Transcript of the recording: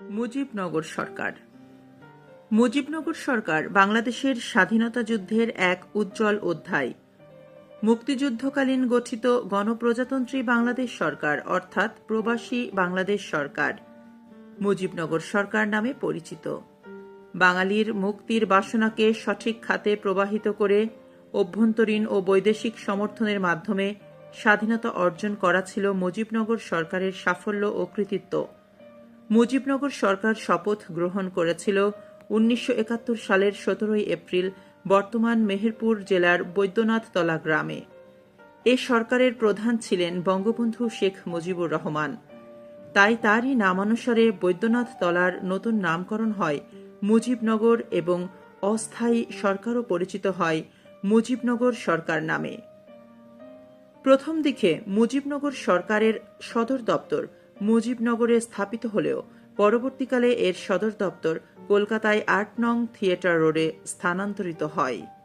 মুজিবনগর সরকার। মুজিবনগর সরকার বাংলাদেশের স্বাধীনতা যুদ্ধের এক উজ্জ্বল অধ্যায়। মুক্তিযুদ্ধকালীন গঠিত গণপ্রজাতন্ত্রী বাংলাদেশ সরকার, অর্থাৎ প্রবাসী বাংলাদেশ সরকার, মুজিবনগর সরকার নামে পরিচিত। বাঙালির মুক্তির বাসনাকে সঠিক খাতে প্রবাহিত করে অভ্যন্তরীণ ও বৈদেশিক সমর্থনের মাধ্যমে স্বাধীনতা অর্জন করা ছিল মুজিবনগর সরকারের সাফল্য ও কৃতিত্ব। মুজিবনগর সরকার শপথ গ্রহণ করেছিল উনিশশো একাত্তর সালের সতেরোই এপ্রিল বর্তমান মেহেরপুর জেলার বৈদ্যনাথতলা গ্রামে। এ সরকারের প্রধান ছিলেন বঙ্গবন্ধু শেখ মুজিবুর রহমান। তাই তারই নামানুসারে বৈদ্যনাথ তলার নতুন নামকরণ হয় মুজিবনগর এবং অস্থায়ী সরকারও পরিচিত হয় মুজিবনগর সরকার নামে। প্রথম দিকে মুজিবনগর সরকারের সদর দপ্তর মুজিবনগরে স্থাপিত হলেও পরবর্তীকালে এর সদর দপ্তর কলকাতায় আট নং থিয়েটার রোডে স্থানান্তরিত হয়।